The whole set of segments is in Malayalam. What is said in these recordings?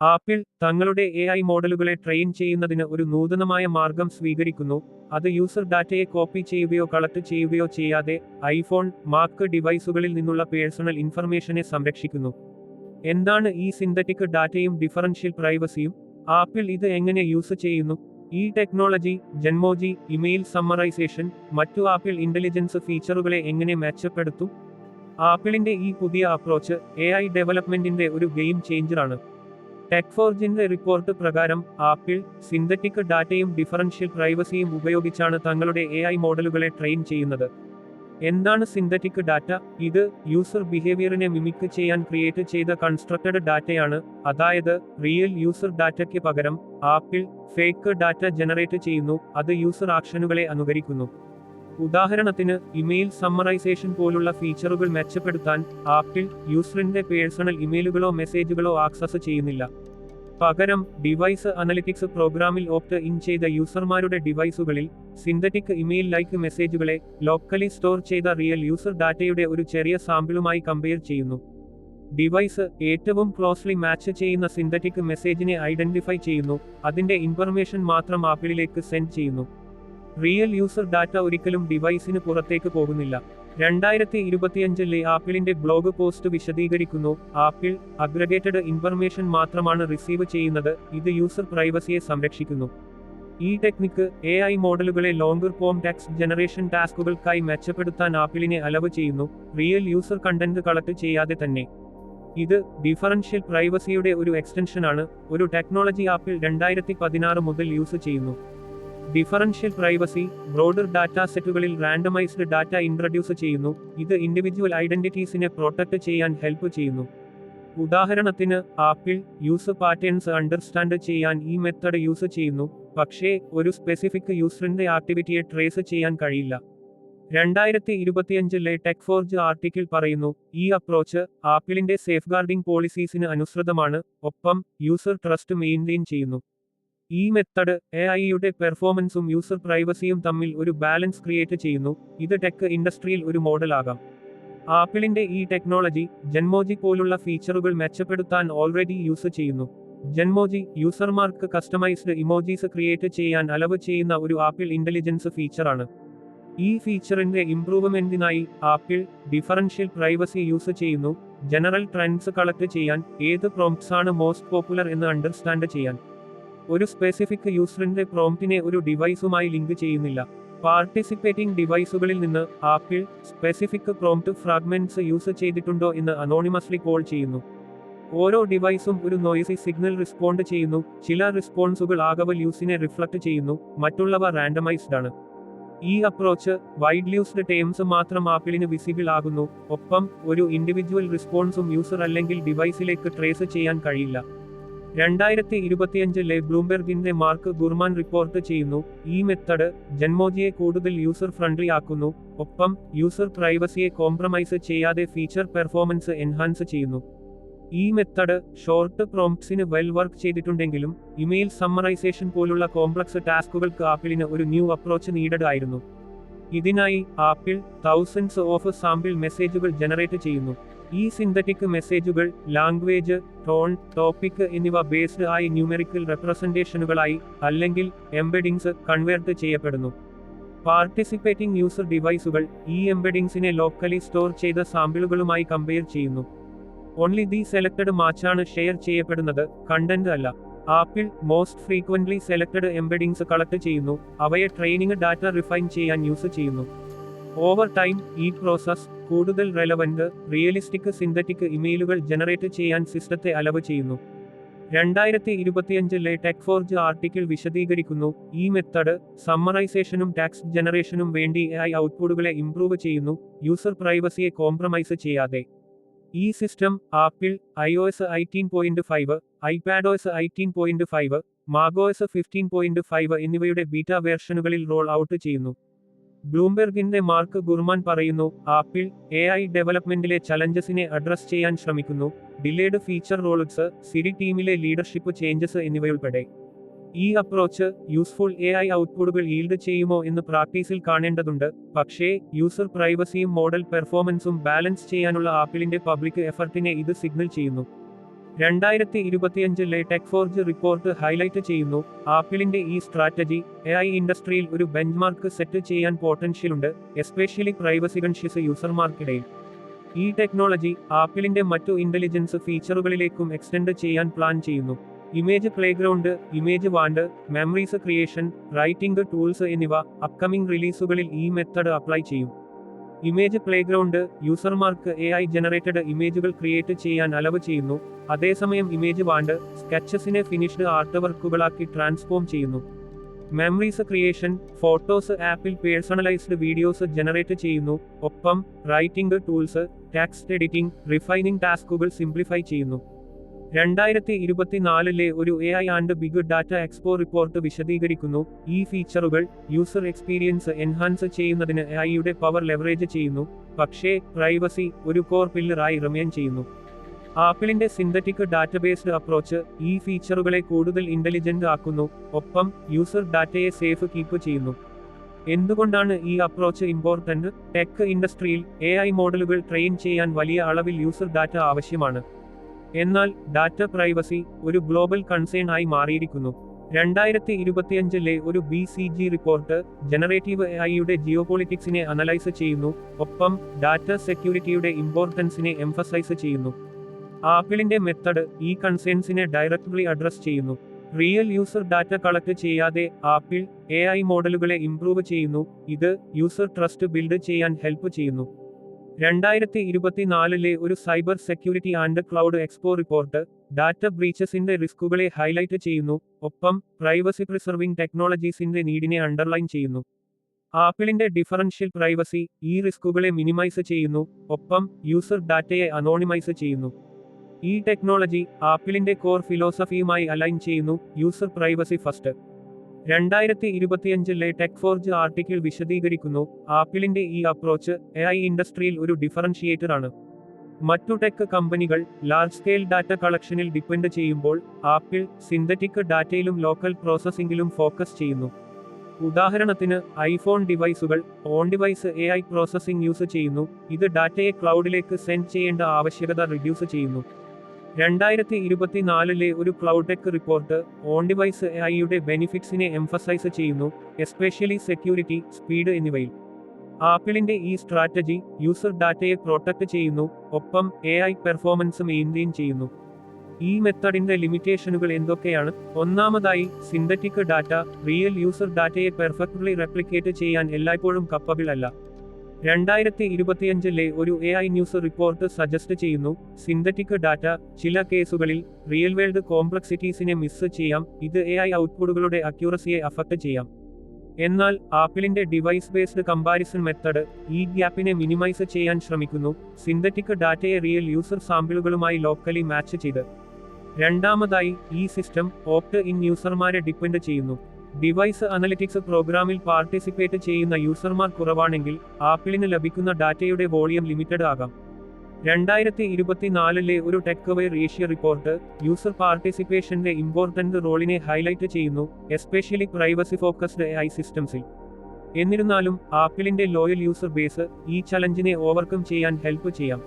ആപ്പിൾ തങ്ങളുടെ എ ഐ മോഡലുകളെ ട്രെയിൻ ചെയ്യുന്നതിന് ഒരു നൂതനമായ മാർഗം സ്വീകരിക്കുന്നു. അത് യൂസർ ഡാറ്റയെ കോപ്പി ചെയ്യുകയോ കളക്ട് ചെയ്യുകയോ ചെയ്യാതെ ഐഫോൺ മാക്ക് ഡിവൈസുകളിൽ നിന്നുള്ള പേഴ്സണൽ ഇൻഫർമേഷനെ സംരക്ഷിക്കുന്നു. എന്താണ് ഈ സിന്തറ്റിക് ഡാറ്റയും ഡിഫറൻഷ്യൽ പ്രൈവസിയും? ആപ്പിൾ ഇത് എങ്ങനെ യൂസ് ചെയ്യുന്നു? ഈ ടെക്നോളജി ജന്മോജി ഇമെയിൽ സമ്മറൈസേഷൻ മറ്റു ആപ്പിൾ ഇന്റലിജൻസ് ഫീച്ചറുകളെ എങ്ങനെ മെച്ചപ്പെടുത്തും? ആപ്പിളിന്റെ ഈ പുതിയ അപ്രോച്ച് എ ഐ ഡെവലപ്മെന്റിന്റെ ഒരു ഗെയിം ചേഞ്ചറാണ്. ടെക്ഫോർജിന്റെ റിപ്പോർട്ട് പ്രകാരം ആപ്പിൾ സിന്തറ്റിക് ഡാറ്റയും ഡിഫറൻഷ്യൽ പ്രൈവസിയും ഉപയോഗിച്ചാണ് തങ്ങളുടെ എ ഐ മോഡലുകളെ ട്രെയിൻ ചെയ്യുന്നത്. എന്താണ് സിന്തറ്റിക് ഡാറ്റ? ഇത് യൂസർ ബിഹേവിയറിനെ മിമിക് ചെയ്യാൻ ക്രിയേറ്റ് ചെയ്ത കൺസ്ട്രക്റ്റഡ് ഡാറ്റയാണ്. അതായത് റിയൽ യൂസർ ഡാറ്റയ്ക്ക് പകരം ആപ്പിൾ ഫേക്ക് ഡാറ്റ ജനറേറ്റ് ചെയ്യുന്നു. അത് യൂസർ ആക്ഷനുകളെ അനുകരിക്കുന്നു. ഉദാഹരണത്തിന് ഇമെയിൽ സമ്മറൈസേഷൻ പോലുള്ള ഫീച്ചറുകൾ മെച്ചപ്പെടുത്താൻ ആപ്പിൾ യൂസറിന്റെ പേഴ്സണൽ ഇമെയിലുകളോ മെസ്സേജുകളോ ആക്സസ് ചെയ്യുന്നില്ല. പകരം ഡിവൈസ് അനലിറ്റിക്സ് പ്രോഗ്രാമിൽ ഓപ്റ്റ് ഇൻ ചെയ്ത യൂസർമാരുടെ ഡിവൈസുകളിൽ സിന്തറ്റിക് ഇമെയിൽ ലൈക്ക് മെസ്സേജുകളെ ലോക്കലി സ്റ്റോർ ചെയ്ത റിയൽ യൂസർ ഡാറ്റയുടെ ഒരു ചെറിയ സാമ്പിളുമായി കമ്പയർ ചെയ്യുന്നു. ഡിവൈസ് ഏറ്റവും ക്ലോസ്ലി മാച്ച് ചെയ്യുന്ന സിന്തറ്റിക് മെസ്സേജിനെ ഐഡന്റിഫൈ ചെയ്യുന്നു അതിന്റെ ഇൻഫർമേഷൻ മാത്രം ആപ്പിളിലേക്ക് സെൻഡ് ചെയ്യുന്നു. റിയൽ യൂസർ ഡാറ്റ ഒരിക്കലും ഡിവൈസിന് പുറത്തേക്ക് പോകുന്നില്ല. രണ്ടായിരത്തി ഇരുപത്തിയഞ്ചിലെ ആപ്പിളിന്റെ ബ്ലോഗ് പോസ്റ്റ് വിശദീകരിക്കുന്നു. ആപ്പിൾ അഗ്രഗേറ്റഡ് ഇൻഫർമേഷൻ മാത്രമാണ് റിസീവ് ചെയ്യുന്നത് ഇത് യൂസർ പ്രൈവസിയെ സംരക്ഷിക്കുന്നു. ഈ ടെക്നിക്ക് എ ഐ മോഡലുകളെ ലോങ്കർ ഫോം ടെക്സ്റ്റ് ജനറേഷൻ ടാസ്കുകൾക്കായി മെച്ചപ്പെടുത്താൻ ആപ്പിളിനെ അലവ് ചെയ്യുന്നു റിയൽ യൂസർ കണ്ടന്റ് കളക്ട് ചെയ്യാതെ തന്നെ. ഇത് ഡിഫറൻഷ്യൽ പ്രൈവസിയുടെ ഒരു എക്സ്റ്റൻഷനാണ് ഒരു ടെക്നോളജി ആപ്പിൾ രണ്ടായിരത്തി പതിനാറ് മുതൽ യൂസ് ചെയ്യുന്നു. ഡിഫറൻഷ്യൽ പ്രൈവസി ബ്രോഡർ ഡാറ്റ സെറ്റുകളിൽ റാൻഡമൈസ്ഡ് ഡാറ്റ ഇൻട്രഡ്യൂസ് ചെയ്യുന്നു ഇത് ഇൻഡിവിജ്വൽ ഐഡന്റിറ്റീസിനെ പ്രൊട്ടക്ട് ചെയ്യാൻ ഹെൽപ്പ് ചെയ്യുന്നു. ഉദാഹരണത്തിന് ആപ്പിൾ യൂസ് പാറ്റേൺസ് അണ്ടർസ്റ്റാൻഡ് ചെയ്യാൻ ഈ മെത്തഡ് യൂസ് ചെയ്യുന്നു പക്ഷേ ഒരു സ്പെസിഫിക് യൂസറിന്റെ ആക്ടിവിറ്റിയെ ട്രേസ് ചെയ്യാൻ കഴിയില്ല. രണ്ടായിരത്തി ഇരുപത്തിയഞ്ചിലെ ടെക് ഫോർജ് ആർട്ടിക്കിൾ പറയുന്നു ഈ അപ്രോച്ച് ആപ്പിളിന്റെ സേഫ്ഗാർഡിംഗ് പോളിസീസിന് അനുസൃതമാണ് ഒപ്പം യൂസർ ട്രസ്റ്റ് മെയിന്റെയിൻ ചെയ്യുന്നു. ഈ മെത്തഡ് എ ഐയുടെ പെർഫോമൻസും യൂസർ പ്രൈവസിയും തമ്മിൽ ഒരു ബാലൻസ് ക്രിയേറ്റ് ചെയ്യുന്നു. ഇത് ടെക് ഇൻഡസ്ട്രിയിൽ ഒരു മോഡലാകാം ആപ്പിളിന്റെ ഈ ടെക്നോളജി ജന്മോജി പോലുള്ള ഫീച്ചറുകൾ മെച്ചപ്പെടുത്താൻ ഓൾറെഡി യൂസ് ചെയ്യുന്നു. ജന്മോജി യൂസർമാർക്ക് കസ്റ്റമൈസ്ഡ് ഇമോജീസ് ക്രിയേറ്റ് ചെയ്യാൻ അലവ് ചെയ്യുന്ന ഒരു ആപ്പിൾ ഇന്റലിജൻസ് ഫീച്ചറാണ് ഈ ഫീച്ചറിന്റെ ഇംപ്രൂവ്മെന്റിനായി ആപ്പിൾ ഡിഫറൻഷ്യൽ പ്രൈവസി യൂസ് ചെയ്യുന്നു. ജനറൽ ട്രെൻഡ്സ് കളക്ട് ചെയ്യാൻ ഏത് പ്രോംപ്റ്റ്സ് ആണ് മോസ്റ്റ് പോപ്പുലർ എന്ന് അണ്ടർസ്റ്റാൻഡ് ചെയ്യാൻ. ഒരു സ്പെസിഫിക് യൂസറിന്റെ പ്രോംപ്റ്റിനെ ഒരു ഡിവൈസുമായി ലിങ്ക് ചെയ്യുന്നില്ല. പാർട്ടിസിപ്പേറ്റിംഗ് ഡിവൈസുകളിൽ നിന്ന് Apple specific prompt fragments use ചെയ്തിട്ടുണ്ടോ എന്ന് അനോണിമസ്ലി കോൾ ചെയ്യുന്നു. ഓരോ ഡിവൈസും ഒരു നോയിസി സിഗ്നൽ റിസ്പോണ്ട് ചെയ്യുന്നു. ചില റിസ്പോൺസുകൾ ആകവൽ യൂസിനെ റിഫ്ലക്ട് ചെയ്യുന്നു. മറ്റുള്ളവ റാൻഡമൈസ്ഡ് ആണ്. ഈ അപ്രോച്ച് വൈഡ് യൂസ്ഡ് ടേംസ് മാത്രം ആപ്പിളിന് വിസിബിൾ ആകുന്നു. ഒപ്പം ഒരു ഇൻഡിവിജ്വൽ റിസ്പോൺസും യൂസർ അല്ലെങ്കിൽ ഡിവൈസിലേക്ക് ട്രേസ് ചെയ്യാൻ കഴിയില്ല. രണ്ടായിരത്തി ഇരുപത്തിയഞ്ചിലെ ബ്ലൂംബെർഗിന്റെ മാർക്ക് ഗുർമാൻ റിപ്പോർട്ട് ചെയ്യുന്നു. ഈ മെത്തഡ് ജന്മോജിയെ കൂടുതൽ യൂസർ ഫ്രണ്ട്ലി ആക്കുന്നു. ഒപ്പം യൂസർ പ്രൈവസിയെ കോംപ്രമൈസ് ചെയ്യാതെ ഫീച്ചർ പെർഫോമൻസ് എൻഹാൻസ് ചെയ്യുന്നു. ഈ മെത്തഡ് ഷോർട്ട് പ്രോംപ്റ്റ്സിന് വെൽ വർക്ക് ചെയ്തിട്ടുണ്ടെങ്കിലും ഇമെയിൽ സമ്മറൈസേഷൻ പോലുള്ള കോംപ്ലക്സ് ടാസ്കുകൾക്ക് ആപ്പിളിന് ഒരു ന്യൂ അപ്രോച്ച് നീഡഡ് ആയിരുന്നു ഇതിനായി ആപ്പിൾ തൗസൻഡ്സ് ഓഫ് സാമ്പിൾ മെസ്സേജുകൾ ജനറേറ്റ് ചെയ്യുന്നു. ഈ സിന്തറ്റിക് മെസ്സേജുകൾ ലാംഗ്വേജ് ടോൺ ടോപ്പിക് എന്നിവ ബേസ്ഡ് ആയി ന്യൂമെറിക്കൽ റെപ്രസെന്റേഷനുകളായി അല്ലെങ്കിൽ എംബെഡിങ്സ് കൺവേർട്ട് ചെയ്യപ്പെടുന്നു. പാർട്ടിസിപ്പേറ്റിംഗ് യൂസർ ഡിവൈസുകൾ ഈ എംബെഡിങ്സിനെ ലോക്കലി സ്റ്റോർ ചെയ്ത സാമ്പിളുകളുമായി കമ്പയർ ചെയ്യുന്നു. ഓൺലി ദി സെലക്ടഡ് മാച്ചാണ് ഷെയർ ചെയ്യപ്പെടുന്നത് കണ്ടന്റ് അല്ല. Apple most frequently selected embeddings collect ചെയ്യുന്നു അവയെ ട്രെയിനിങ് ഡാറ്റ റിഫൈൻ ചെയ്യാൻ യൂസ് ചെയ്യുന്നു. ഓവർ ടൈം ഈ പ്രോസസ് കൂടുതൽ റെലവന്റ് റിയലിസ്റ്റിക് സിന്തറ്റിക് ഇമെയിലുകൾ ജനറേറ്റ് ചെയ്യാൻ സിസ്റ്റത്തെ അലവ് ചെയ്യുന്നു. രണ്ടായിരത്തി ഇരുപത്തിയഞ്ചിലെ ടെക്ഫോർജ് ആർട്ടിക്കിൾ വിശദീകരിക്കുന്നു. ഈ മെത്തഡ് സമ്മറൈസേഷനും ടാക്സ് ജനറേഷനും വേണ്ടി ഐ ഔട്ട്പുട്ടുകളെ ഇംപ്രൂവ് ചെയ്യുന്നു യൂസർ പ്രൈവസിയെ കോംപ്രമൈസ് ചെയ്യാതെ. ഈ system Apple I O S eighteen point five iPad O S eighteen point five mac O S fifteen point five എന്നിവയുടെ ബീറ്റ വേർഷനുകളിൽ റോൾ ഔട്ട് ചെയ്യുന്നു. ബ്ലൂംബെർഗിന്റെ മാർക്ക് ഗുർമാൻ പറയുന്നു ആപ്പിൾ എ ഐ ഡെവലപ്മെന്റിലെ ചലഞ്ചസിനെ അഡ്രസ് ചെയ്യാൻ ശ്രമിക്കുന്നു ഡിലേഡ് ഫീച്ചർ റോൾസ് സിരി ടീമിലെ ലീഡർഷിപ്പ് ചേഞ്ചസ് എന്നിവയുൾപ്പെടെ. ഈ അപ്രോച്ച് യൂസ്ഫുൾ എ ഐ ഔട്ട്പുട്ടുകൾ ഈൽഡ് ചെയ്യുമോ എന്ന് പ്രാക്ടീസിൽ കാണേണ്ടതുണ്ട് പക്ഷേ യൂസർ പ്രൈവസിയും മോഡൽ പെർഫോമൻസും ബാലൻസ് ചെയ്യാനുള്ള ആപ്പിളിന്റെ പബ്ലിക് എഫർട്ടിനെ ഇത് സിഗ്നൽ ചെയ്യുന്നു. രണ്ടായിരത്തി ഇരുപത്തിയഞ്ചിലെ ടെക്ഫോർജ് റിപ്പോർട്ട് ഹൈലൈറ്റ് ചെയ്യുന്നു. ആപ്പിളിന്റെ ഈ സ്ട്രാറ്റജി എ ഐ ഇൻഡസ്ട്രിയിൽ ഒരു ബെഞ്ച്മാർക്ക് സെറ്റ് ചെയ്യാൻ പോട്ടൻഷ്യലുണ്ട് എസ്പെഷ്യലി പ്രൈവസി കൺഷ്യസ് യൂസർമാർക്കിടയിൽ ഈ ടെക്നോളജി ആപ്പിളിന്റെ മറ്റു ഇന്റലിജൻസ് ഫീച്ചറുകളിലേക്കും എക്സ്റ്റെൻഡ് ചെയ്യാൻ പ്ലാൻ ചെയ്യുന്നു. Image playground image wand memories creation writing tools എന്നിവ അപ്കമിംഗ് റിലീസുകളിൽ ഈ മെത്തഡ് അപ്ലൈ ചെയ്യും. ഇമേജ് പ്ലേഗ്രൗണ്ട് യൂസർമാർക്ക് എ ഐ ജനറേറ്റഡ് ഇമേജുകൾ ക്രിയേറ്റ് ചെയ്യാൻ അലവ് ചെയ്യുന്നു. അതേസമയം ഇമേജ് വാണ്ട് സ്കെച്ചസിനെ ഫിനിഷ്ഡ് ആർട്ട് വർക്കുകളാക്കി ട്രാൻസ്ഫോം ചെയ്യുന്നു. മെമ്മറീസ് ക്രിയേഷൻ ഫോട്ടോസ് ആപ്പിൽ പേഴ്സണലൈസ്ഡ് വീഡിയോസ് ജനറേറ്റ് ചെയ്യുന്നു. ഒപ്പം writing tools text editing refining ടാസ്കുകൾ സിംപ്ലിഫൈ ചെയ്യുന്നു. രണ്ടായിരത്തി ഇരുപത്തിനാലിലെ ഒരു A I and big data expo report വിശദീകരിക്കുന്നു. ഈ ഫീച്ചറുകൾ യൂസർ എക്സ്പീരിയൻസ് എൻഹാൻസ് ചെയ്യുന്നതിന് എ ഐയുടെ പവർ ലെവറേജ് ചെയ്യുന്നു. പക്ഷേ പ്രൈവസി ഒരു കോർ പില്ലറായി റിമെയിൻ ചെയ്യുന്നു. ആപ്പിളിന്റെ സിന്തറ്റിക് ഡാറ്റബേസ്ഡ് അപ്രോച്ച് ഈ ഫീച്ചറുകളെ കൂടുതൽ ഇന്റലിജന്റ് ആക്കുന്നു. ഒപ്പം യൂസർ ഡാറ്റയെ സേഫ് കീപ്പ് ചെയ്യുന്നു. എന്തുകൊണ്ടാണ് ഈ അപ്രോച്ച് ഇമ്പോർട്ടന്റ്? ടെക് ഇൻഡസ്ട്രിയിൽ എ മോഡലുകൾ ട്രെയിൻ ചെയ്യാൻ വലിയ അളവിൽ യൂസർ ഡാറ്റ ആവശ്യമാണ്. എന്നാൽ ഡാറ്റ പ്രൈവസി ഒരു ഗ്ലോബൽ കൺസേൺ ആയി മാറിയിരിക്കുന്നു. രണ്ടായിരത്തി ഇരുപത്തിയഞ്ചിലെ ഒരു B C G report generative A ഐയുടെ ജിയോപൊളിറ്റിക്സിനെ അനലൈസ് ചെയ്യുന്നു. ഒപ്പം ഡാറ്റ സെക്യൂരിറ്റിയുടെ ഇമ്പോർട്ടൻസിനെ എംഫസൈസ് ചെയ്യുന്നു. ആപ്പിളിന്റെ മെത്തഡ് ഈ കൺസേൺസിനെ ഡയറക്ട്ലി അഡ്രസ് ചെയ്യുന്നു. റിയൽ യൂസർ ഡാറ്റ കളക്ട് ചെയ്യാതെ ആപ്പിൾ എ മോഡലുകളെ ഇംപ്രൂവ് ചെയ്യുന്നു. ഇത് യൂസർ ട്രസ്റ്റ് ബിൽഡ് ചെയ്യാൻ ഹെൽപ്പ് ചെയ്യുന്നു. രണ്ടായിരത്തി ഇരുപത്തിനാലിലെ ഒരു cyber security and cloud expo report data ബ്രീച്ചസിന്റെ റിസ്കുകളെ ഹൈലൈറ്റ് ചെയ്യുന്നു. ഒപ്പം പ്രൈവസി പ്രിസർവിംഗ് ടെക്നോളജീസിന്റെ നീഡിനെ അണ്ടർലൈൻ ചെയ്യുന്നു. ആപ്പിളിന്റെ ഡിഫറൻഷ്യൽ പ്രൈവസി ഈ റിസ്കുകളെ മിനിമൈസ് ചെയ്യുന്നു. ഒപ്പം യൂസർ ഡാറ്റയെ അനോണിമൈസ് ചെയ്യുന്നു. ഈ ടെക്നോളജി ആപ്പിളിന്റെ കോർ ഫിലോസഫിയുമായി അലൈൻ ചെയ്യുന്നു. User privacy first. രണ്ടായിരത്തി ഇരുപത്തിയഞ്ചിലെ ടെക്ഫോർജ് ആർട്ടിക്കിൾ വിശദീകരിക്കുന്നു. ആപ്പിളിന്റെ ഈ അപ്രോച്ച് എ ഐ ഇൻഡസ്ട്രിയിൽ ഒരു ഡിഫറൻഷിയേറ്റർ ആണ്. മറ്റു ടെക് കമ്പനികൾ ലാർജ് സ്കെയിൽ ഡാറ്റ കളക്ഷനിൽ ഡിപ്പെൻഡ് ചെയ്യുമ്പോൾ ആപ്പിൾ സിന്തറ്റിക് ഡാറ്റയിലും ലോക്കൽ പ്രോസസ്സിംഗിലും ഫോക്കസ് ചെയ്യുന്നു. ഉദാഹരണത്തിന് iPhone ഡിവൈസുകൾ on device A I processing use ചെയ്യുന്നു. ഇത് ഡാറ്റയെ ക്ലൗഡിലേക്ക് സെൻഡ് ചെയ്യേണ്ട ആവശ്യകത റിഡ്യൂസ് ചെയ്യുന്നു. രണ്ടായിരത്തി ഇരുപത്തിനാലിലെ ഒരു cloud tech report on device A ഐയുടെ ബെനിഫിറ്റ്സിനെ എംഫസൈസ് ചെയ്യുന്നു എസ്പെഷ്യലി സെക്യൂരിറ്റി സ്പീഡ് എന്നിവയിൽ. ആപ്പിളിന്റെ ഈ സ്ട്രാറ്റജി യൂസർ ഡാറ്റയെ പ്രൊട്ടക്ട് ചെയ്യുന്നു ഒപ്പം എ ഐ പെർഫോമൻസ് മെയിന്റെയിൻ ചെയ്യുന്നു. ഈ മെത്തഡിന്റെ ലിമിറ്റേഷനുകൾ എന്തൊക്കെയാണ്? ഒന്നാമതായി സിന്തറ്റിക് ഡാറ്റ റിയൽ യൂസർ ഡാറ്റയെ പെർഫെക്റ്റ്ലി റെപ്ലിക്കേറ്റ് ചെയ്യാൻ എല്ലായ്പ്പോഴും കപ്പബിൾ അല്ല. രണ്ടായിരത്തി ഇരുപത്തിയഞ്ചിലെ ഒരു A I news report suggest ചെയ്യുന്നു. സിന്തറ്റിക് ഡാറ്റ ചില കേസുകളിൽ റിയൽ വേൾഡ് കോംപ്ലക്സിറ്റീസിനെ മിസ് ചെയ്യാം ഇത് എ ഐ ഔട്ട്പുട്ടുകളുടെ അക്യൂറസിയെ അഫക്റ്റ് ചെയ്യാം. എന്നാൽ ആപ്പിളിന്റെ ഡിവൈസ് ബേസ്ഡ് കമ്പാരിസൺ മെത്തഡ് ഈ ഗ്യാപ്പിനെ മിനിമൈസ് ചെയ്യാൻ ശ്രമിക്കുന്നു. സിന്തറ്റിക് ഡാറ്റയെ റിയൽ യൂസർ സാമ്പിളുകളുമായി ലോക്കലി മാച്ച് ചെയ്ത്. രണ്ടാമതായി ഈ സിസ്റ്റം ഓപ്റ്റ് ഇൻ യൂസർമാരെ ഡിപ്പെൻഡ് ചെയ്യുന്നു. ഡിവൈസ് അനലിറ്റിക്സ് പ്രോഗ്രാമിൽ പാർട്ടിസിപ്പേറ്റ് ചെയ്യുന്ന യൂസർമാർ കുറവാണെങ്കിൽ ആപ്പിളിന് ലഭിക്കുന്ന ഡാറ്റയുടെ വോളിയം ലിമിറ്റഡ് ആകാം. രണ്ടായിരത്തി ഇരുപത്തിനാലിലെ ഒരു ടെക്വെയർ ഏഷ്യ റിപ്പോർട്ട് യൂസർ പാർട്ടിസിപ്പേഷന്റെ ഇമ്പോർട്ടന്റ് റോളിനെ ഹൈലൈറ്റ് ചെയ്യുന്നു especially privacy focused A I സിസ്റ്റംസിൽ. എന്നിരുന്നാലും ആപ്പിളിന്റെ ലോയൽ യൂസർ ബേസ് ഈ ചലഞ്ചിനെ ഓവർകം ചെയ്യാൻ ഹെൽപ്പ് ചെയ്യാം.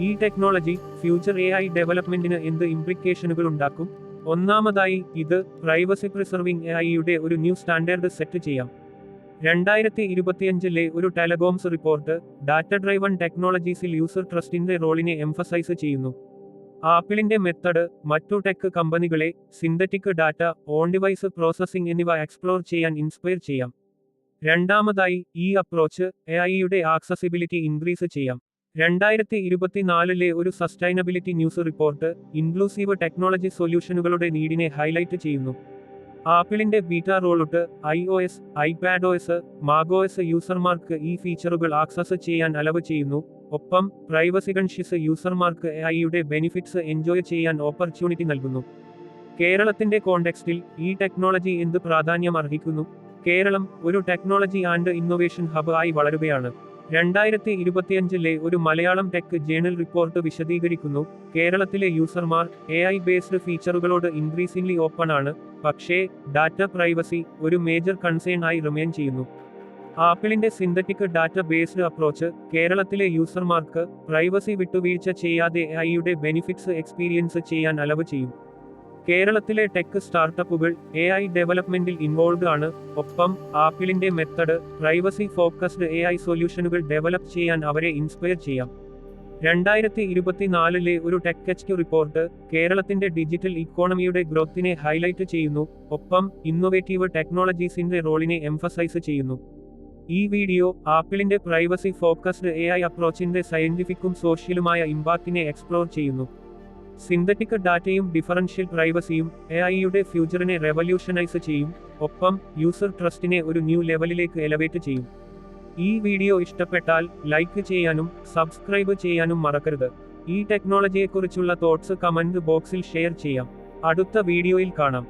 ഈ ടെക്നോളജി ഫ്യൂച്ചർ എ ഐ ഡെവലപ്മെന്റിന് എന്ത് ഇംപ്ലിക്കേഷനുകൾ ഉണ്ടാക്കും? ഒന്നാമതായി ഇത് പ്രൈവസി പ്രിസർവിംഗ് എ ഐയുടെ ഒരു ന്യൂ സ്റ്റാൻഡേർഡ് സെറ്റ് ചെയ്യാം. രണ്ടായിരത്തി ഇരുപത്തിയഞ്ചിലെ ഒരു ടെലകോംസ് റിപ്പോർട്ട് ഡാറ്റ ഡ്രൈവൺ ടെക്നോളജീസിൽ യൂസർ ട്രസ്റ്റിന്റെ റോളിനെ എംഫസൈസ് ചെയ്യുന്നു. ആപ്പിളിന്റെ മെത്തഡ് മറ്റു ടെക് കമ്പനികളെ synthetic data on device processing എന്നിവ എക്സ്പ്ലോർ ചെയ്യാൻ ഇൻസ്പയർ ചെയ്യാം. രണ്ടാമതായി ഈ അപ്രോച്ച് എ ഐയുടെ ആക്സസിബിലിറ്റി ഇൻക്രീസ് ചെയ്യാം. രണ്ടായിരത്തി ഇരുപത്തിനാലിലെ ഒരു sustainability news report inclusive technology സൊല്യൂഷനുകളുടെ നീഡിനെ ഹൈലൈറ്റ് ചെയ്യുന്നു. ആപ്പിളിന്റെ beta rollout I O S iPad O S യൂസർമാർക്ക് ഈ ഫീച്ചറുകൾ ആക്സസ് ചെയ്യാൻ അലവ് ചെയ്യുന്നു. ഒപ്പം പ്രൈവസി കൺഷ്യസ് യൂസർമാർക്ക് ഐയുടെ ബെനിഫിറ്റ്സ് എൻജോയ് ചെയ്യാൻ ഓപ്പർച്യൂണിറ്റി നൽകുന്നു. കേരളത്തിന്റെ കോണ്ടെക്സ്റ്റിൽ ഈ ടെക്നോളജി എന്ത് പ്രാധാന്യം അർഹിക്കുന്നു? കേരളം ഒരു ടെക്നോളജി ആൻഡ് ഇന്നൊവേഷൻ ഹബ് ആയി വളരുകയാണ്. രണ്ടായിരത്തി ഇരുപത്തിയഞ്ചിലെ ഒരു മലയാളം ടെക് ജേണൽ റിപ്പോർട്ട് വിശദീകരിക്കുന്നു. കേരളത്തിലെ യൂസർമാർ എ ഐ ബേസ്ഡ് ഫീച്ചറുകളോട് ഇൻക്രീസിംഗ്ലി ഓപ്പൺ ആണ്. പക്ഷേ ഡാറ്റ പ്രൈവസി ഒരു മേജർ കൺസേൺ ആയി റിമെയിൻ ചെയ്യുന്നു. ആപ്പിളിന്റെ സിന്തറ്റിക് ഡാറ്റ ബേസ്ഡ് അപ്രോച്ച് കേരളത്തിലെ യൂസർമാർക്ക് പ്രൈവസി വിട്ടുവീഴ്ച ചെയ്യാതെ ഐയുടെ ബെനിഫിറ്റ്സ് എക്സ്പീരിയൻസ് ചെയ്യാൻ അലവ് ചെയ്യും. കേരളത്തിലെ ടെക് സ്റ്റാർട്ടപ്പുകൾ എ ഐ ഡെവലപ്മെന്റിൽ ഇൻവോൾവ് ആണ്. ഒപ്പം ആപ്പിളിന്റെ method privacy focused A I സൊല്യൂഷനുകൾ ഡെവലപ്പ് ചെയ്യാൻ അവരെ ഇൻസ്പയർ ചെയ്യാം. രണ്ടായിരത്തി ഇരുപത്തിനാലിലെ ഒരു ടെക്കെച്ച് റിപ്പോർട്ട് കേരളത്തിന്റെ ഡിജിറ്റൽ ഇക്കോണമിയുടെ ഗ്രോത്തിനെ ഹൈലൈറ്റ് ചെയ്യുന്നു. ഒപ്പം ഇന്നൊവേറ്റീവ് ടെക്നോളജീസിന്റെ റോളിനെ എംഫസൈസ് ചെയ്യുന്നു. ഈ വീഡിയോ ആപ്പിളിന്റെ പ്രൈവസി ഫോക്കസ്ഡ് എ ഐ അപ്രോച്ചിന്റെ സയന്റിഫിക്കും സോഷ്യലുമായ ഇമ്പാക്റ്റിനെ എക്സ്പ്ലോർ ചെയ്യുന്നു. സിന്തറ്റിക് ഡാറ്റയും ഡിഫറൻഷ്യൽ പ്രൈവസിയും എ ഐയുടെ ഫ്യൂച്ചറിനെ റെവല്യൂഷനൈസ് ചെയ്യും. ഒപ്പം യൂസർ ട്രസ്റ്റിനെ ഒരു ന്യൂ ലെവലിലേക്ക് എലവേറ്റ് ചെയ്യും. ഈ വീഡിയോ ഇഷ്ടപ്പെട്ടാൽ ലൈക്ക് ചെയ്യാനും സബ്സ്ക്രൈബ് ചെയ്യാനും മറക്കരുത്. ഈ ടെക്നോളജിയെക്കുറിച്ചുള്ള തോട്ട്സ് കമന്റ് ബോക്സിൽ ഷെയർ ചെയ്യാം. അടുത്ത വീഡിയോയിൽ കാണാം.